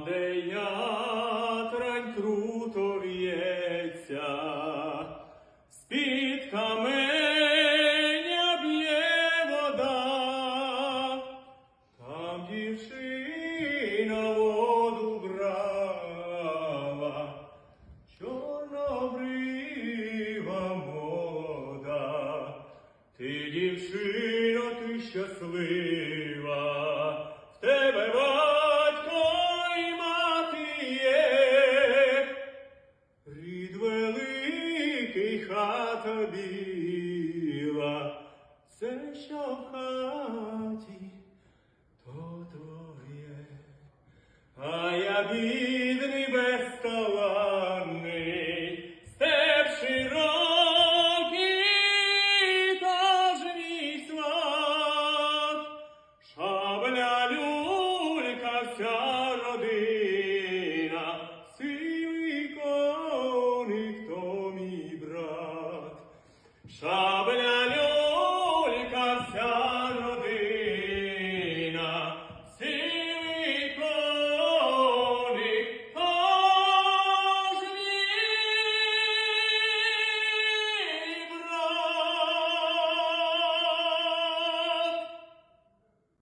Там, де ятрань круто в'ється, з-під каменя б'є вода, там дівчина воду брала, чорнобрива мода. Ти, дівчино, ти щаслива, хата біла, це що в хаті, то твоє. А я бідний безталанний, степ широкий, та ж мій сват, шабля люлька вся родина. 受不了。